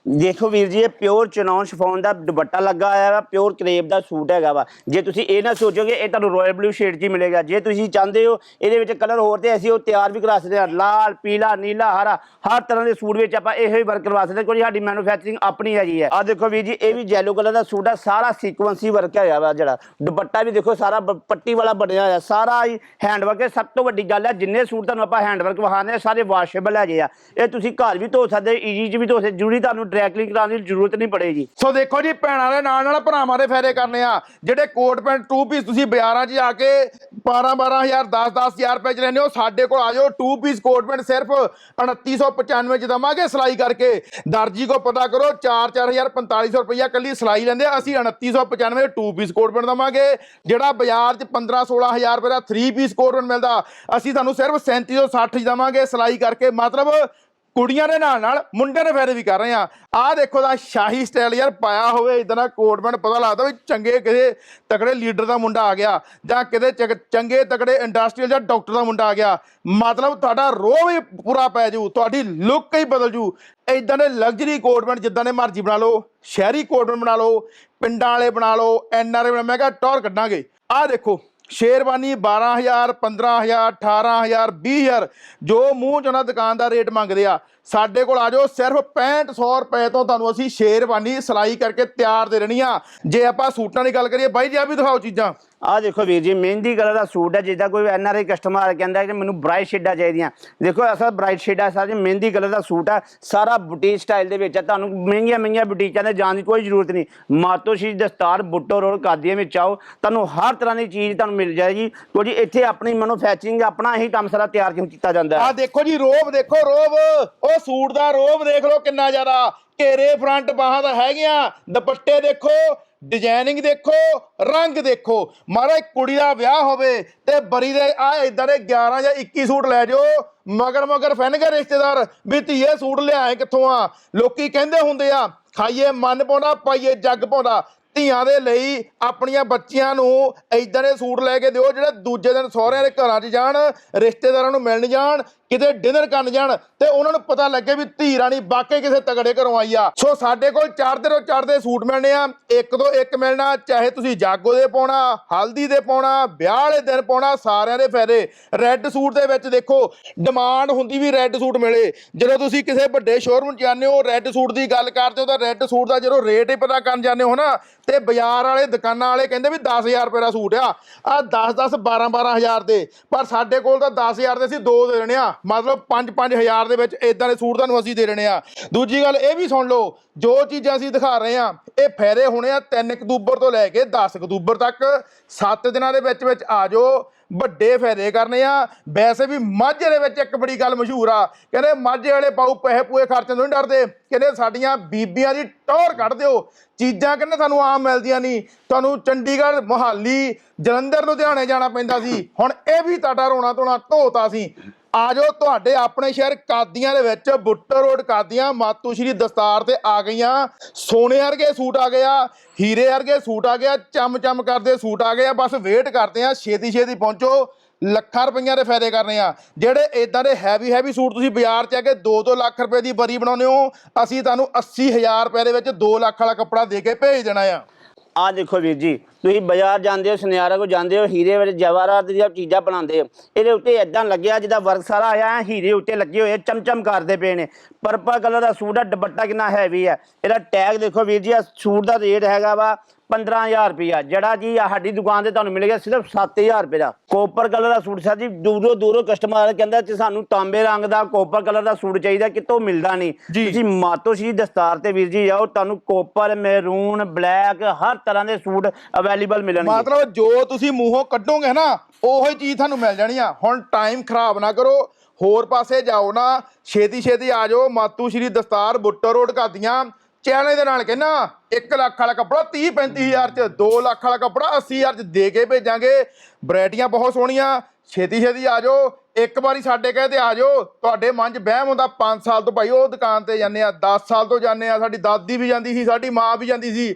ਦੇਖੋ ਵੀਰ ਜੀ, ਇਹ ਪਿਓਰ ਚਨੌਨ ਸ਼ਿਫੋਨ ਦਾ ਦੁਪੱਟਾ ਲੱਗਾ ਹੋਇਆ ਵਾ ਪਿਓਰ ਕਰੇਬ ਦਾ ਸੂਟ ਹੈਗਾ ਵਾ। ਜੇ ਤੁਸੀਂ ਇਹ ਨਾ ਸੋਚੋਗੇ, ਇਹ ਤੁਹਾਨੂੰ ਰਾਇਲ ਬਲੂ ਸ਼ੇਡ 'ਚ ਹੀ ਮਿਲੇਗਾ। ਜੇ ਤੁਸੀਂ ਚਾਹੁੰਦੇ ਹੋ, ਇਹਦੇ ਵਿੱਚ ਕਲਰ ਹੋਰ ਤੇ ਅਸੀਂ ਉਹ ਤਿਆਰ ਵੀ ਕਰਾ ਸਕਦੇ ਹਾਂ। ਲਾਲ, ਪੀਲਾ, ਨੀਲਾ, ਹਰਾ, ਹਰ ਤਰ੍ਹਾਂ ਦੇ ਸੂਟ ਵਿੱਚ ਆਪਾਂ ਇਹੋ ਹੀ ਵਰਕ ਕਰਵਾ ਸਕਦੇ ਹਾਂ। ਕਿਉਂਕਿ ਸਾਡੀ ਮੈਨੂਫੈਕਚਰਿੰਗ ਆਪਣੀ ਹੈਗੀ ਹੈ। ਆ ਦੇਖੋ ਵੀਰ ਜੀ, ਇਹ ਵੀ ਜੈਲੋ ਕਲਰ ਦਾ ਸੂਟ ਆ ਸਾਰਾ ਸੀਕੁਐਂਸੀ ਵਰਕ ਹੈਗਾ ਵਾ ਜਿਹੜਾ। ਦੁਪੱਟਾ ਵੀ ਦੇਖੋ, ਸਾਰਾ ਬ- ਪੱਟੀ ਵਾਲਾ ਬਣਿਆ ਹੋਇਆ। ਸਾਰਾ ਹੀ ਹੈਂਡ ਵਰਕ ਹੈ। ਸਭ ਤੋਂ ਵੱਡੀ ਗੱਲ ਹੈ, ਜਿੰਨੇ ਸੂਟ ਤੁਹਾਨੂੰ ਆਪਾਂ ਹੈਂਡ ਵਰਕ ਵਿਖਾਉਂਦੇ ਆ ਸਾਰੇ ਵਾਸ਼ੇਬਲ ਹੈਗੇ ਆ। ਇਹ ਤੁਸੀਂ ਘਰ ਵੀ ਧੋ ਸਕਦੇ ਈਜੀ 'ਚ ਵੀ ਧੋ ਸਕਦੇ ਜ਼ਰੂਰੀ ਤੁਹਾਨੂੰ ਡਰਾਈ ਕਰਾਉਣ ਦੀ ਜ਼ਰੂਰਤ ਨਹੀਂ ਪੜੇਗੀ। ਸੋ ਦੇਖੋ ਜੀ, ਭੈਣਾਂ ਦੇ ਨਾਲ ਨਾਲ ਭਰਾਵਾਂ ਦੇ ਫਾਇਦੇ ਕਰਨੇ ਆ। ਜਿਹੜੇ ਕੋਟ ਪੈਂਟ ਟੂ ਪੀਸ ਤੁਸੀਂ ਬਾਜ਼ਾਰਾਂ 'ਚ ਜਾ ਕੇ 12 12000 10 10000 ਰੁਪਏ 'ਚ ਲੈਂਦੇ ਹੋ, ਸਾਡੇ ਕੋਲ ਆ ਜਾਓ ਟੂ ਪੀਸ ਕੋਟ ਪੈਂਟ ਸਿਰਫ 2995 'ਚ ਦਵਾਂਗੇ ਸਿਲਾਈ ਕਰਕੇ। ਦਰਜੀ ਕੋ ਪਤਾ ਕਰੋ 4 4000 4500 ਰੁਪਈਆ ਕੱਲੀ ਸਿਲਾਈ ਲੈਂਦੇ ਆ, ਅਸੀਂ 2995 ਟੂ ਪੀਸ ਕੋਟ ਪੈਂਟ ਦਵਾਂਗੇ। ਜਿਹੜਾ ਬਾਜ਼ਾਰ 'ਚ 15 16000 ਰੁਪਏ ਦਾ 3 ਪੀਸ ਕੋਟ ਪੈਂਟ ਮਿਲਦਾ, ਅਸੀਂ ਤੁਹਾਨੂੰ ਸਿਰਫ 3760 'ਚ ਦਵਾਂਗੇ ਸਿਲਾਈ ਕਰਕੇ। ਮਤਲਬ ਕੁੜੀਆਂ ਦੇ ਨਾਲ ਨਾਲ ਮੁੰਡਿਆਂ ਦੇ ਫਾਇਦੇ ਵੀ ਕਰ ਰਹੇ ਆ ਆਹ ਦੇਖੋ ਦਾ ਸ਼ਾਹੀ ਸਟਾਈਲ ਯਾਰ, ਪਾਇਆ ਹੋਵੇ ਇਦਾਂ ਦਾ ਕੋਟ ਪਤਾ ਲੱਗਦਾ ਵੀ ਚੰਗੇ ਕਿਸੇ ਤਕੜੇ ਲੀਡਰ ਦਾ ਮੁੰਡਾ ਆ ਗਿਆ ਜਾਂ ਕਿਤੇ ਚੰਗੇ ਤਕੜੇ ਇੰਡਸਟਰੀਅਲ ਜਾਂ ਡਾਕਟਰ ਦਾ ਮੁੰਡਾ ਆ ਗਿਆ। ਮਤਲਬ ਤੁਹਾਡਾ ਰੋਹ ਵੀ ਪੂਰਾ ਪੈ ਜੂ ਤੁਹਾਡੀ ਲੁੱਕ ਹੀ ਬਦਲ ਜੂ ਇਦਾਂ ਦੇ ਲਗਜ਼ਰੀ ਕੋਟ ਜਿੱਦਾਂ ਦੇ ਮਰਜ਼ੀ ਬਣਾ ਲਓ, ਸ਼ਹਿਰੀ ਕੋਟ ਬਣਾ ਲਓ, ਪਿੰਡਾਂ ਵਾਲੇ ਬਣਾ ਲਓ ਐਨਆਰਏ ਬਣਾ ਮੈਂ ਕਿਹਾ ਟੌਰ ਕੱਢਾਂਗੇ। ਆਹ ਦੇਖੋ ਸ਼ੇਰਵਾਨੀ 12000 15000 18000 20000 ਜੋ ਮੂੰਹ ਚ ਉਹਨਾਂ ਦੁਕਾਨ ਦਾ ਰੇਟ ਮੰਗਦੇ ਆ। ਸਾਡੇ ਕੋਲ ਆ ਜਾਓ ਸਿਰਫ 6500 ਰੁਪਏ ਤੋਂ ਤੁਹਾਨੂੰ ਅਸੀਂ ਸ਼ੇਰਵਾਨੀ ਸਿਲਾਈ ਕਰਕੇ ਤਿਆਰ ਦੇ ਦੇਣੀ ਆ। ਜੇ ਆਪਾਂ ਸੂਟਾਂ ਦੀ ਗੱਲ ਕਰੀਏ ਬਾਈ ਜੀ ਆ ਵੀ ਦਿਖਾਓ ਚੀਜ਼ਾਂ। ਆ ਦੇਖੋ ਵੀਰ ਜੀ ਮਹਿੰਦੀ ਕਲਰ ਦਾ ਸੂਟ ਹੈ ਜਿੱਦਾਂ ਕੋਈ ਐਨਆਰਆਈ ਕਸਟਮਰ ਕਹਿੰਦਾ ਕਿ ਮੈਨੂੰ ਬ੍ਰਾਈਟ ਸ਼ੇਡਾਂ ਚਾਹੀਦੀਆਂ। ਦੇਖੋ ਐਸਾ ਬ੍ਰਾਈਟ ਸ਼ੇਡ ਸਾਰੀ ਮਹਿੰਦੀ ਕਲਰ ਦਾ ਸੂਟ ਹੈ ਸਾਰਾ ਬੁਟੀਕ ਸਟਾਈਲ ਦੇ ਵਿੱਚ ਹੈ ਤੁਹਾਨੂੰ ਮਹਿੰਗੀਆਂ ਮਹਿੰਗੀਆਂ ਬੁਟੀਕਾਂ ਤੇ ਜਾਣ ਦੀ ਕੋਈ ਜ਼ਰੂਰਤ ਨਹੀਂ। ਮਾਤੋ ਸ਼ੀਸ਼ ਦਸਤਾਰ ਬੁੱਟੋ ਰੋਡ ਕਾਦੀਆਂ ਵਿੱਚ ਆਓ ਤੁਹਾਨੂੰ ਹਰ ਤਰ੍ਹਾਂ ਦੀ ਚੀਜ਼ ਤੁਹਾਨੂੰ ਮਿਲ ਜਾਏਗੀ। ਕਿਉਂਕਿ ਇੱਥੇ ਆਪਣੀ ਮੈਨੂਫੈਕਚਰਿੰਗ ਆਪਣਾ ਹੀ ਕੰਮ ਸਾਰਾ ਤਿਆਰ ਕੀਤਾ ਜਾਂਦਾ ਹੈ? ਆ ਦੇਖੋ ਜੀ ਰੋਬ ਦੇਖੋ ਰੋਬ। ਉਹ ਸੂਟ ਦਾ ਰੋਬ ਦੇਖ ਲਓ ਕਿੰਨਾ ਜ਼ਿਆਦਾ। ਘੇਰੇ ਫਰੰਟ ਬਾਹਾਂ ਦਾ ਹੈਗੀਆਂ। ਦੁਪੱਟੇ ਦੇਖੋ ਡਿਜ਼ਾਈਨਿੰਗ ਦੇਖੋ, ਰੰਗ ਦੇਖੋ। ਮਹਾਰਾਜ ਕੁੜੀ ਦਾ ਵਿਆਹ ਹੋਵੇ ਤੇ ਬਰੀ ਦੇ ਆ ਇਦਾਂ ਦੇ 11 ਜਾਂ 21 ਸੂਟ ਲੈ ਜਾਓ। ਮਗਰ ਮਗਰ ਫੈਨਗੇ ਰਿਸ਼ਤੇਦਾਰ ਵੀ ਧੀਏ ਸੂਟ ਲਿਆਏ ਕਿੱਥੋਂ ਆ? ਲੋਕੀ ਕਹਿੰਦੇ ਹੁੰਦੇ ਆ, ਖਾਈਏ ਮਨ ਪਾਉਂਦਾ, ਪਾਈਏ ਜੱਗ ਪਾਉਂਦਾ। ਧੀਆਂ ਦੇ ਲਈ ਆਪਣੀਆਂ ਬੱਚੀਆਂ ਨੂੰ ਇਦਾਂ ਦੇ ਸੂਟ ਲੈ ਕੇ ਦਿਓ, ਜਿਹੜੇ ਦੂਜੇ ਦਿਨ ਸਹੁਰਿਆਂ ਦੇ ਘਰਾਂ 'ਚ ਜਾਣ, ਰਿਸ਼ਤੇਦਾਰਾਂ ਨੂੰ ਮਿਲਣ ਜਾਣ ਕਿਤੇ ਡਿਨਰ ਕਰਨ ਜਾਣ ਤੇ ਉਹਨਾਂ ਨੂੰ ਪਤਾ ਲੱਗੇ ਵੀ ਧੀ ਰਾਣੀ ਵਾਕਈ ਕਿਸੇ ਤਗੜੇ ਘਰੋਂ ਆਈ ਆ। ਸੋ ਸਾਡੇ ਕੋਲ ਚੜਦੇ ਰੋ ਚੜਦੇ ਸੂਟ ਮਿਲਣੇ ਆ। ਇੱਕ ਤੋਂ ਇੱਕ ਮਿਲਣਾ, ਚਾਹੇ ਤੁਸੀਂ ਜਾਗੋ ਦੇ ਪਾਉਣਾ, ਹਲਦੀ ਦੇ ਪਾਉਣਾ, ਵਿਆਹ ਵਾਲੇ ਦਿਨ ਪਾਉਣਾ, ਸਾਰਿਆਂ ਦੇ ਫਾਇਦੇ। ਰੈੱਡ ਸੂਟ ਦੇ ਵਿੱਚ ਦੇਖੋ ਡਿਮਾਂਡ ਹੁੰਦੀ ਵੀ ਰੈੱਡ ਸੂਟ ਮਿਲੇ। ਜਦੋਂ ਤੁਸੀਂ ਕਿਸੇ ਵੱਡੇ ਸ਼ੋਰੂਮ 'ਚ ਜਾਂਦੇ ਹੋ ਰੈੱਡ ਸੂਟ ਦੀ ਗੱਲ ਕਰਦੇ ਹੋ, ਤਾਂ ਰੈੱਡ ਸੂਟ ਦਾ ਜਦੋਂ ਰੇਟ ਹੀ ਪਤਾ ਕਰਨ ਜਾਂਦੇ ਹੋ ਨਾ, ਤੇ ਬਾਜ਼ਾਰ ਵਾਲੇ, ਦੁਕਾਨਾਂ ਵਾਲੇ ਕਹਿੰਦੇ ਵੀ 10000 ਰੁਪਏ ਦਾ ਸੂਟ ਆ। ਆ 10 10 12 12000 ਦੇ। ਪਰ ਸਾਡੇ ਕੋਲ ਤਾਂ 10000 ਦੇ ਅਸੀਂ ਦੋ ਦੇ ਦੇਣੇ ਆ। ਮਤਲਬ 5 5000 ਦੇ ਵਿੱਚ ਇਦਾਂ ਦੇ ਸੂਟ ਤੁਹਾਨੂੰ ਅਸੀਂ ਦੇ ਦੇਣੇ ਆ। ਦੂਜੀ ਗੱਲ ਇਹ ਵੀ ਸੁਣ ਲਓ, ਜੋ ਚੀਜ਼ਾਂ ਅਸੀਂ ਦਿਖਾ ਰਹੇ ਆ, ਇਹ ਫਾਇਦੇ ਹੋਣੇ ਆ 3 ਅਕਤੂਬਰ ਤੋਂ ਲੈ ਕੇ 10 ਅਕਤੂਬਰ ਤੱਕ। 7 ਦਿਨਾਂ ਦੇ ਵਿੱਚ ਵਿੱਚ ਆ ਜਾਓ, ਵੱਡੇ ਫਾਇਦੇ ਕਰਨੇ ਆ। ਵੈਸੇ ਵੀ ਮਾਝੇ ਦੇ ਵਿੱਚ ਇੱਕ ਬੜੀ ਗੱਲ ਮਸ਼ਹੂਰ ਆ, ਕਹਿੰਦੇ ਮਾਝੇ ਵਾਲੇ ਪਾਉ ਪੈਸੇ ਪੂਏ ਖਰਚਣ ਤੋਂ ਨਹੀਂ ਡਰਦੇ। ਕਹਿੰਦੇ ਸਾਡੀਆਂ ਬੀਬੀਆਂ ਦੀ ਟੌਰ ਕੱਢ ਦਿਓ। ਚੀਜ਼ਾਂ ਕਹਿੰਦੇ ਤੁਹਾਨੂੰ ਆਮ ਮਿਲਦੀਆਂ ਨਹੀਂ। ਤੁਹਾਨੂੰ ਚੰਡੀਗੜ੍ਹ, ਮੁਹਾਲੀ, ਜਲੰਧਰ, ਲੁਧਿਆਣੇ ਜਾਣਾ ਪੈਂਦਾ ਸੀ। ਹੁਣ ਇਹ ਵੀ ਤੁਹਾਡਾ ਰੋਣਾ ਧੋਣਾ ਧੋਤਾ ਸੀ। ਆ ਜਾਓ ਤੁਹਾਡੇ ਆਪਣੇ ਸ਼ਹਿਰ ਕਾਦੀਆਂ ਦੇ ਵਿੱਚ ਬੁੱਟਰ ਰੋਡ ਕਾਦੀਆਂ, ਮਾਤੂ ਸ਼੍ਰੀ ਦਸਤਾਰ ਤੇ ਆ ਗਈਆਂ। ਸੋਨੇ ਵਰਗੇ ਸੂਟ ਆ ਗਿਆ ਹੀਰੇ ਵਰਗੇ ਸੂਟ ਆ ਗਿਆ ਚਮ ਚਮ ਕਰਦੇ ਸੂਟ ਆ ਗਏ ਆ। ਬਸ ਵੇਟ ਕਰਦੇ ਆ ਛੇਤੀ ਛੇਤੀ ਪਹੁੰਚੋ। ਲੱਖਾਂ ਰੁਪਈਆਂ ਦੇ ਫਾਇਦੇ ਕਰਨੇ ਆ। ਜਿਹੜੇ ਇਦਾਂ ਦੇ ਹੈਵੀ ਹੈਵੀ ਸੂਟ ਤੁਸੀਂ ਬਾਜ਼ਾਰ 'ਚ ਆ ਕੇ 2-2 ਲੱਖ ਰੁਪਏ ਦੀ ਬਰੀ ਬਣਾਉਂਦੇ ਹੋ, ਅਸੀਂ ਤੁਹਾਨੂੰ 80000 ਰੁਪਏ ਦੇ ਵਿੱਚ 2 ਲੱਖ ਵਾਲਾ ਕੱਪੜਾ ਦੇ ਕੇ ਭੇਜ ਦੇਣਾ ਆ। ਆ ਦੇਖੋ ਵੀਰ ਜੀ ਤੁਸੀਂ ਬਾਜ਼ਾਰ ਜਾਂਦੇ ਹੋ ਸੁਨਿਆਰਾ ਕੋ ਜਾਂਦੇ ਹੋ ਹੀਰੇ ਵਿੱਚ ਜਵਾਹਰਾਤ ਦੀਆਂ ਚੀਜ਼ਾਂ ਬਣਾਉਂਦੇ ਹੋ। ਇਹਦੇ ਉੱਤੇ ਐਦਾਂ ਲੱਗਿਆ ਜਿਹਦਾ ਵਰਕ ਸਾਰਾ ਆਇਆ ਹੈ, ਹੀਰੇ ਉੱਤੇ ਲੱਗੇ ਹੋਏ ਚਮਚਮ ਕਰਦੇ ਪਏ ਨੇ। ਪਰਪਲ ਕਲਰ ਦਾ ਸੂਟ ਆ ਦੁਪੱਟਾ ਕਿੰਨਾ ਹੈਵੀ ਹੈ ਇਹਦਾ ਟੈਗ ਦੇਖੋ ਵੀਰ ਜੀ ਆ ਸੂਟ ਦਾ ਰੇਟ ਹੈਗਾ ਵਾ 15000 ਰੁਪਿਆ ਜਿਹੜਾ ਜੀ ਆ ਸਾਡੀ ਦੁਕਾਨ ਤੇ ਤੁਹਾਨੂੰ ਮਿਲੇਗਾ ਸਿਰਫ 7000 ਰੁਪਏ ਦਾ। ਕੋਪਰ ਕਲਰ ਦਾ ਸੂਟ ਸਰ ਜੀ ਦੂਰੋਂ ਦੂਰੋਂ ਕਸਟਮਰ ਕਹਿੰਦਾ ਕਿ ਸਾਨੂੰ ਤਾਂਬੇ ਰੰਗ ਦਾ ਕੋਪਰ ਕਲਰ ਦਾ ਸੂਟ ਚਾਹੀਦਾ ਕਿਤੋਂ ਮਿਲਦਾ ਨਹੀਂ। ਤੁਸੀਂ ਮਾਤੋ ਸ਼੍ਰੀ ਦਸਤਾਰ ਤੇ ਵੀਰ ਜੀ ਜਾਓ ਤੁਹਾਨੂੰ ਕੋਪਰ ਮੈਰੂਨ ਬਲੈਕ ਹਰ ਤਰ੍ਹਾਂ ਦੇ ਸੂਟ ਅਵੇਲੇਬਲ ਮਿਲਣਗੇ। ਮਤਲਬ ਜੋ ਤੁਸੀਂ ਮੂੰਹੋਂ ਕੱਢੋਗੇ ਨਾ, ਉਹੀ ਚੀਜ਼ ਤੁਹਾਨੂੰ ਮਿਲ ਜਾਣੀ ਆ। ਹੁਣ ਟਾਈਮ ਖਰਾਬ ਨਾ ਕਰੋ, ਹੋਰ ਪਾਸੇ ਜਾਓ ਨਾ। ਛੇਤੀ ਛੇਤੀ ਆ ਜਾਓ। ਮਾਤੂ ਸ਼੍ਰੀ ਦਸਤਾਰ ਬੁੱਟਰ ਰੋਡ ਕਾਦੀਆਂ ਚੈਨਲ ਦੇ ਨਾਲ ਕਹਿਣਾ 1 ਲੱਖ ਵਾਲਾ ਕੱਪੜਾ 30 35000 ਚ 2 ਲੱਖ ਵਾਲਾ ਕੱਪੜਾ 80000 ਚ ਦੇ ਕੇ ਭੇਜਾਂਗੇ। ਵੈਰਾਈਟੀਆਂ ਬਹੁਤ ਸੋਹਣੀਆਂ। ਛੇਤੀ ਛੇਤੀ ਆ ਜਾਓ। ਇੱਕ ਵਾਰੀ ਸਾਡੇ ਕਹੇ ਤੇ ਆ ਜਾਓ। ਤੁਹਾਡੇ ਮਨ 'ਚ ਵਹਿਮ ਹੁੰਦਾ 5 ਸਾਲ ਤੋਂ ਭਾਈ ਉਹ ਦੁਕਾਨ ਤੇ ਜਾਂਦੇ ਆ 10 ਸਾਲ ਤੋਂ ਜਾਂਦੇ ਆ। ਸਾਡੀ ਦਾਦੀ ਵੀ ਜਾਂਦੀ ਸੀ, ਸਾਡੀ ਮਾਂ ਵੀ ਜਾਂਦੀ ਸੀ।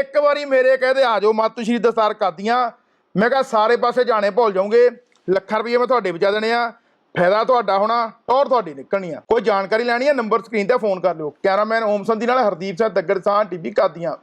ਇੱਕ ਵਾਰੀ ਮੇਰੇ ਕਹੇ ਤੇ ਆ ਜਾਓ, ਮਾਤੂ ਸ਼੍ਰੀ ਦਸਤਾਰ ਕਾਦੀਆਂ ਮੈਂ ਕਿਹਾ, ਸਾਰੇ ਪਾਸੇ ਜਾਣੇ ਭੁੱਲ ਜਾਓਗੇ। ਲੱਖਾਂ ਰੁਪਏ ਮੈਂ ਤੁਹਾਡੇ ਬਚਾ ਦੇਣੇ ਆ। ਫਾਇਦਾ ਤੁਹਾਡਾ ਹੋਣਾ ਔਰ ਤੁਹਾਡੀ ਨਿਕਲਣੀ ਆ। ਕੋਈ ਜਾਣਕਾਰੀ ਲੈਣੀ ਹੈ ਨੰਬਰ ਸਕਰੀਨ ਤੇ ਫੋਨ ਕਰ ਲਿਓ। ਕੈਮਰਾਮੈਨ ਓਮ ਸੰਧੀ ਨਾਲ ਹਰਦੀਪ ਸਿੰਘ, ਦੱਗੜ ਸਾਹ ਟੀਵੀ ਕਾਦੀਆਂ